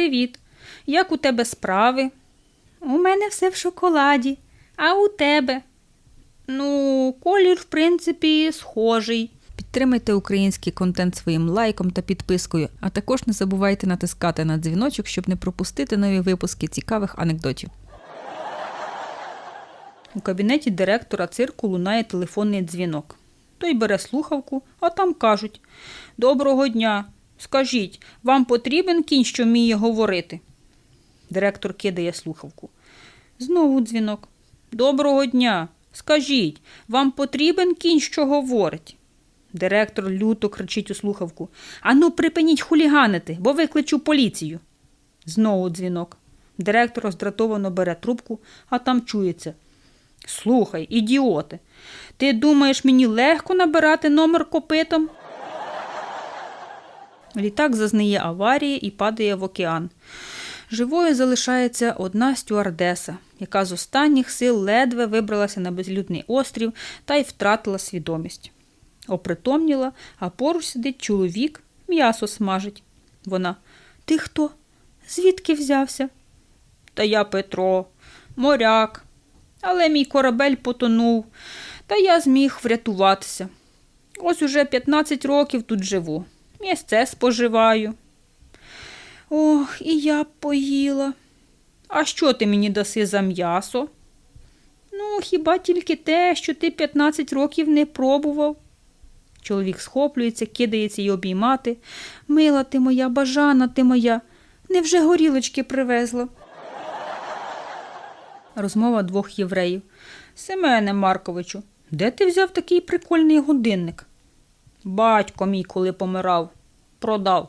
Привіт. Як у тебе справи? У мене все в шоколаді. А у тебе? Ну, колір, в принципі, схожий. Підтримайте український контент своїм лайком та підпискою, а також не забувайте натискати на дзвіночок, щоб не пропустити нові випуски цікавих анекдотів. У кабінеті директора цирку лунає телефонний дзвінок. Той бере слухавку, а там кажуть: Доброго дня. Скажіть, вам потрібен кінь, що вміє говорити? Директор кидає слухавку. Знову дзвінок. Доброго дня. Скажіть, вам потрібен кінь, що говорить? Директор люто кричить у слухавку. Ану, припиніть хуліганити, бо викличу поліцію. Знову дзвінок. Директор роздратовано бере трубку, а там чується. Слухай, ідіоти, ти думаєш, мені легко набирати номер копитом? Літак зазнає аварії і падає в океан. Живою залишається одна стюардеса, яка з останніх сил ледве вибралася на безлюдний острів та й втратила свідомість. Опритомніла, а поруч сидить чоловік, м'ясо смажить. Вона Ти хто? Звідки взявся? Та я Петро, моряк. Але мій корабель потонув, та я зміг врятуватися. Ось уже 15 років тут живу. Місце споживаю. Ох, і я б поїла. А що ти мені даси за м'ясо? Ну, хіба тільки те, що ти 15 років не пробував. Чоловік схоплюється, кидається й обіймати. Мила ти моя, бажана ти моя, невже горілочки привезла? Розмова двох євреїв. Семене Марковичу, де ти взяв такий прикольний годинник? Батько мій, коли помирав, продав.